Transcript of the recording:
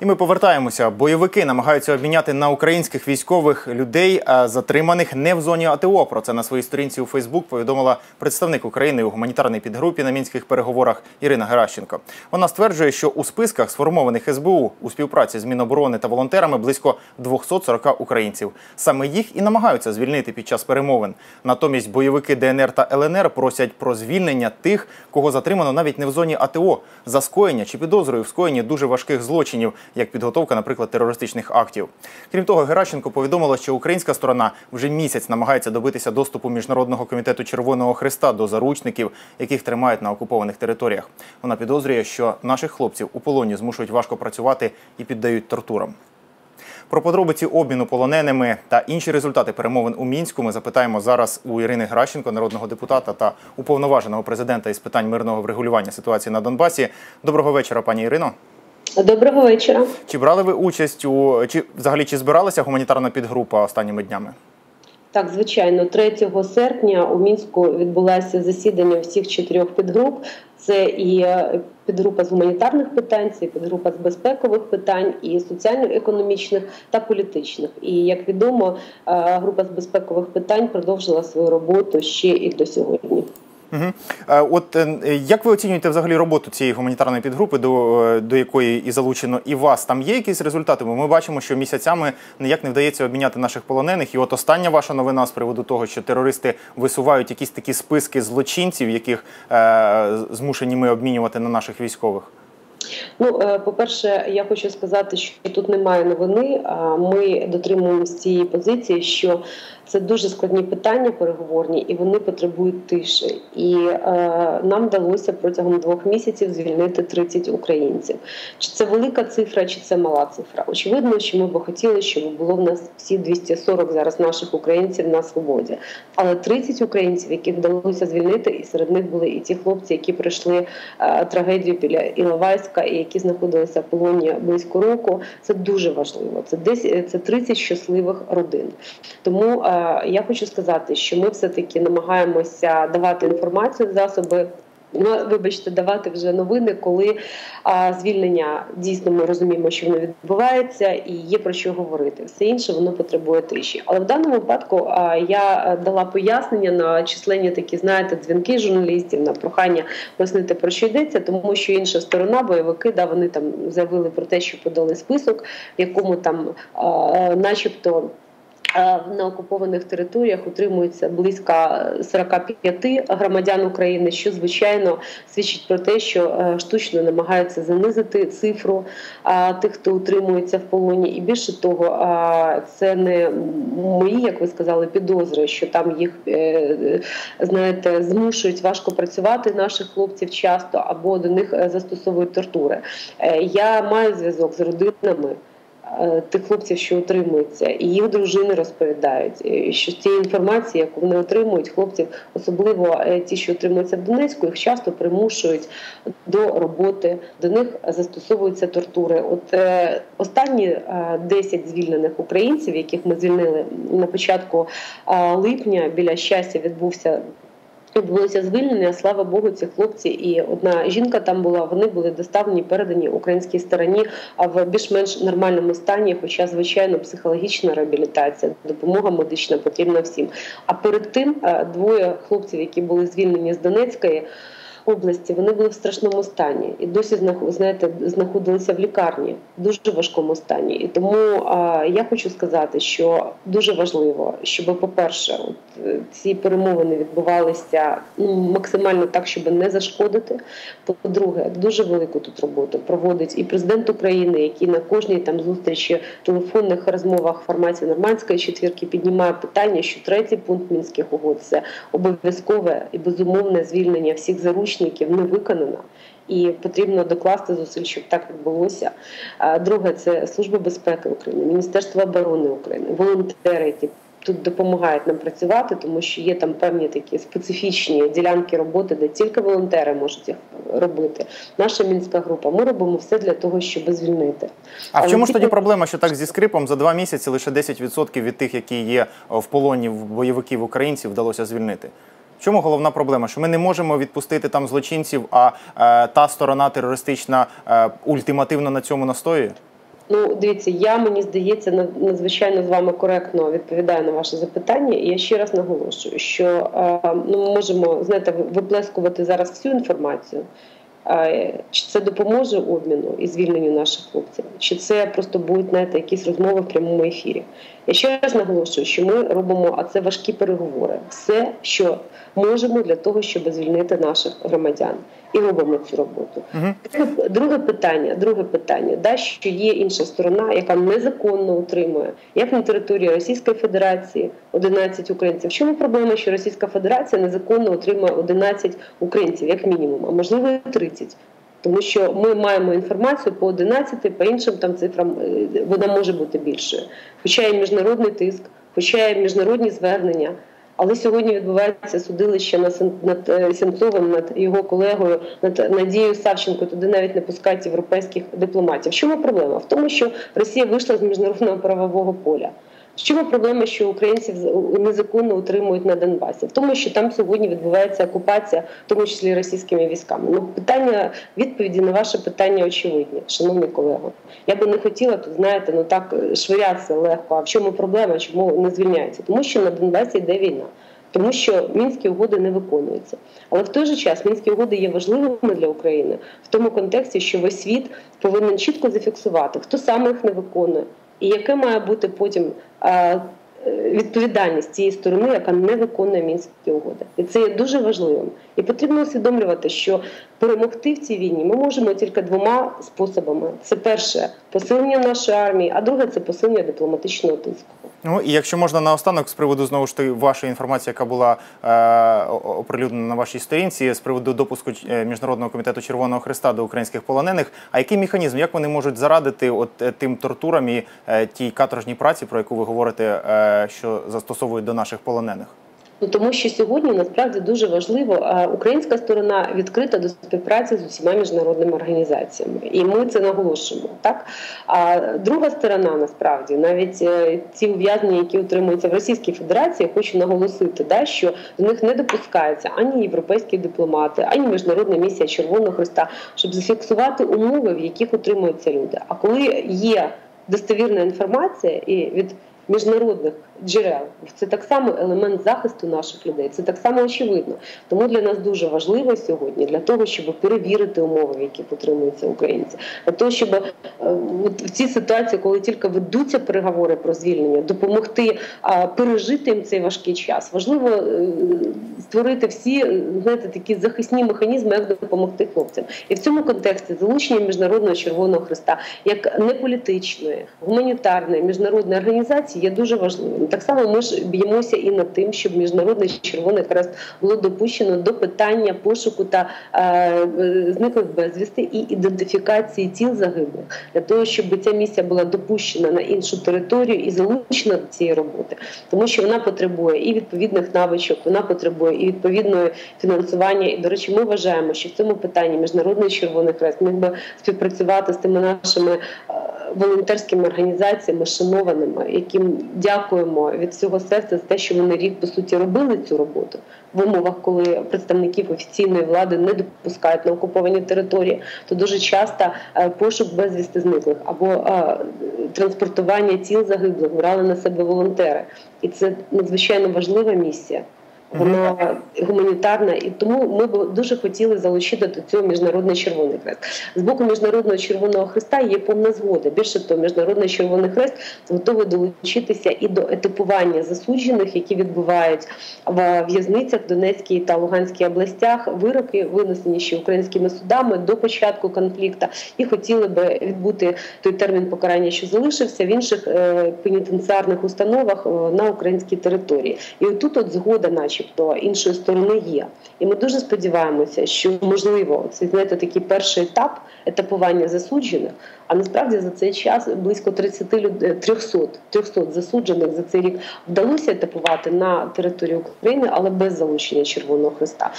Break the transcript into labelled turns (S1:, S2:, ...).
S1: І ми повертаємося. Бойовики намагаються обміняти на українських військових людей, затриманих не в зоні АТО. Про це на своїй сторінці у Фейсбук повідомила представник України у гуманітарній підгрупі на мінських переговорах Ірина Геращенко. Вона стверджує, що у списках, сформованих СБУ у співпраці з Міноборони та волонтерами, близько 240 українців. Саме їх і намагаються звільнити під час перемовин. Натомість бойовики ДНР та ЛНР просять про звільнення тих, кого затримано навіть не в зоні АТО за скоєння чи підозрою в скоєнні дуже важких злочинів, як підготовка, наприклад, терористичних актів. Крім того, Геращенко повідомила, що українська сторона вже місяць намагається добитися доступу міжнародного комітету Червоного Христа до заручників, яких тримають на окупованих територіях. Вона підозрює, що наших хлопців у полоні змушують важко працювати і піддають тортурам. Про подробиці обміну полоненими та інші результати перемовин у мінську ми запитаємо зараз у Ірини Гращенко, народного депутата та уповноваженого президента із питань мирного врегулювання ситуації на Донбасі. Доброго вечора, пані Ірино.
S2: Доброго вечора.
S1: Чи брали ви участь у чи взагалі чи збиралася гуманітарна підгрупа останніми днями?
S2: Так, звичайно, 3 серпня у мінську відбулося засідання всіх чотирьох підгруп. Це і підгрупа з гуманітарних питань, це і підгрупа з безпекових питань, і соціально-економічних та політичних. І як відомо, група з безпекових питань продовжила свою роботу ще і до сьогодні.
S1: Угу. От як ви оцінюєте взагалі роботу цієї гуманітарної підгрупи, до до якої і залучено і вас? Там є якісь результати? Бо ми бачимо, що місяцями ніяк не вдається обміняти наших полонених. І от остання ваша новина з приводу того, що терористи висувають якісь такі списки злочинців, яких е, змушені ми обмінювати на наших військових.
S2: Ну, по-перше, я хочу сказати, що тут немає новини. Ми дотримуємося цієї позиції, що це дуже складні питання переговорні, і вони потребують тиші. І е, нам вдалося протягом двох місяців звільнити 30 українців. Чи це велика цифра, чи це мала цифра? Очевидно, що ми би хотіли, щоб було в нас всі 240 зараз наших українців на свободі. Але 30 українців, яких вдалося звільнити, і серед них були і ті хлопці, які пройшли е, трагедію біля Іловайська, і які знаходилися в полоні близько року. Це дуже важливо. Це десь це 30 щасливих родин. Тому е, я хочу сказати, що ми все-таки намагаємося давати інформацію в засоби. Ну, вибачте, давати вже новини, коли а, звільнення дійсно ми розуміємо, що воно відбувається, і є про що говорити. Все інше воно потребує тиші. Але в даному випадку а, я дала пояснення на численні такі, знаєте, дзвінки журналістів на прохання пояснити про що йдеться, тому що інша сторона, бойовики, да, вони там заявили про те, що подали список, в якому там, а, начебто. На окупованих територіях утримується близько 45 громадян України, що звичайно свідчить про те, що штучно намагаються занизити цифру тих, хто утримується в полоні, і більше того, це не мої, як ви сказали, підозри, що там їх е, знаєте, змушують важко працювати наших хлопців часто або до них застосовують тортури. Е, я маю зв'язок з родинами. Тих хлопців, що утримуються, і їх дружини розповідають, що з цієї інформації, яку вони отримують, хлопців, особливо ті, що утримуються в Донецьку, їх часто примушують до роботи, до них застосовуються тортури. От е, останні 10 звільнених українців, яких ми звільнили на початку липня, біля щастя відбувся. Відбулося звільнення, слава Богу, ці хлопці і одна жінка там була. Вони були доставлені, передані українській стороні, а в більш-менш нормальному стані. Хоча, звичайно, психологічна реабілітація, допомога медична потрібна всім. А перед тим двоє хлопців, які були звільнені з Донецької області, вони були в страшному стані і досі знаєте, знаходилися в лікарні в дуже важкому стані. І тому а, я хочу сказати, що дуже важливо, щоб, по-перше, от, ці перемовини відбувалися ну, максимально так, щоб не зашкодити. По-друге, дуже велику тут роботу проводить і президент України, який на кожній там зустрічі телефонних розмовах в форматі нормандської четвірки піднімає питання, що третій пункт мінських угод це обов'язкове і безумовне звільнення всіх заручників не виконано. І потрібно докласти зусиль, щоб так відбулося. Друге, це служба безпеки України, Міністерство оборони України, волонтери, які тут допомагають нам працювати, тому що є там певні такі специфічні ділянки роботи, де тільки волонтери можуть їх робити. Наша мінська група. Ми робимо все для того, щоб звільнити.
S1: А в чому ж тоді проблема, що так зі скрипом за два місяці лише 10% від тих, які є в полоні бойовиків українців, вдалося звільнити? Чому головна проблема? Що ми не можемо відпустити там злочинців, а е, та сторона терористична е, ультимативно на цьому настоює?
S2: Ну, дивіться, я мені здається, надзвичайно з вами коректно відповідаю на ваше запитання. І я ще раз наголошую, що е, ну, ми можемо знаєте, виплескувати зараз всю інформацію. Чи це допоможе обміну і звільненню наших хлопців, чи це просто будуть знаєте, якісь розмови в прямому ефірі? Я ще раз наголошую, що ми робимо, а це важкі переговори, все, що можемо для того, щоб звільнити наших громадян і робимо цю роботу. Угу. Друге питання, друге питання, да, що є інша сторона, яка незаконно утримує, як на території Російської Федерації 11 українців. В чому проблема, що Російська Федерація незаконно утримує 11 українців, як мінімум, а можливо і 30? Тому що ми маємо інформацію по 11, по іншим там цифрам е, вона може бути більшою. Хоча є міжнародний тиск, хоча є міжнародні звернення. Але сьогодні відбувається судилище над е, Сенцовим, над його колегою, над Надією Савченко. Туди навіть не пускають європейських дипломатів. В чому проблема? В тому, що Росія вийшла з міжнародного правового поля. В чому проблема, що українців незаконно утримують на Донбасі? В тому, що там сьогодні відбувається окупація, в тому числі російськими військами. Ну питання відповіді на ваше питання очевидні, шановні колеги. Я би не хотіла тут, знаєте, ну так швирятися легко. А в чому проблема? Чому не звільняється? Тому що на Донбасі йде війна. Тому що мінські угоди не виконуються, але в той же час мінські угоди є важливими для України в тому контексті, що весь світ повинен чітко зафіксувати, хто саме їх не виконує, і яке має бути потім відповідальність цієї сторони, яка не виконує мінські угоди, і це є дуже важливим. І потрібно усвідомлювати, що перемогти в цій війні ми можемо тільки двома способами: це перше посилення нашої армії, а друге це посилення дипломатичного тиску.
S1: Ну і якщо можна наостанок з приводу знову ж таки вашої інформації, яка була е, оприлюднена на вашій сторінці, з приводу допуску е, міжнародного комітету Червоного Христа до українських полонених. А який механізм, як вони можуть зарадити от е, тим тортурам і е, тій каторжній праці, про яку ви говорите, е, що застосовують до наших полонених?
S2: Ну тому що сьогодні насправді дуже важливо, українська сторона відкрита до співпраці з усіма міжнародними організаціями, і ми це наголошуємо. Так а друга сторона, насправді, навіть е, ці ув'язнення, які утримуються в Російській Федерації, хочу наголосити, да, що до них не допускаються ані європейські дипломати, ані міжнародна місія Червоного Христа, щоб зафіксувати умови, в яких утримуються люди. А коли є достовірна інформація і від міжнародних джерел. Це так само елемент захисту наших людей. Це так само очевидно. Тому для нас дуже важливо сьогодні для того, щоб перевірити умови, в яких утримуються українці, для того, щоб е, в цій ситуації, коли тільки ведуться переговори про звільнення, допомогти пережити їм цей важкий час. Важливо е, створити всі знаєте, такі захисні механізми, як допомогти хлопцям, і в цьому контексті залучення міжнародного червоного христа як неполітичної, гуманітарної міжнародної організації є дуже важливим. Так само ми ж б'ємося і над тим, щоб міжнародний червоний хрест було допущено до питання пошуку та е, зниклих безвісти і ідентифікації тіл загиблих для того, щоб ця місія була допущена на іншу територію і залучена до цієї роботи, тому що вона потребує і відповідних навичок, вона потребує і відповідної фінансування. І до речі, ми вважаємо, що в цьому питанні міжнародний червоний хрест міг би співпрацювати з тими нашими волонтерськими організаціями, шанованими, яким дякуємо від всього серця за те, що вони рік по суті робили цю роботу. В умовах, коли представників офіційної влади не допускають на окуповані території, то дуже часто е, пошук безвісти зниклих або е, транспортування тіл загиблих брали на себе волонтери, і це надзвичайно важлива місія вона гуманітарна, і тому ми б дуже хотіли залучити до цього міжнародний червоний хрест. З боку міжнародного червоного хреста є повна згода. Більше того, міжнародний червоний хрест готовий долучитися і до етапування засуджених, які відбувають в в'язницях Донецькій та Луганській областях. Вироки винесені ще українськими судами до початку конфлікту, і хотіли би відбути той термін покарання, що залишився в інших е, пенітенціарних установах е, на українській території. І отут от згода, наче начебто іншої сторони є. І ми дуже сподіваємося, що можливо це знаєте, такий перший етап етапування засуджених. А насправді за цей час близько 30 люд... 300, 300 засуджених за цей рік вдалося етапувати на території України, але без залучення Червоного Христа.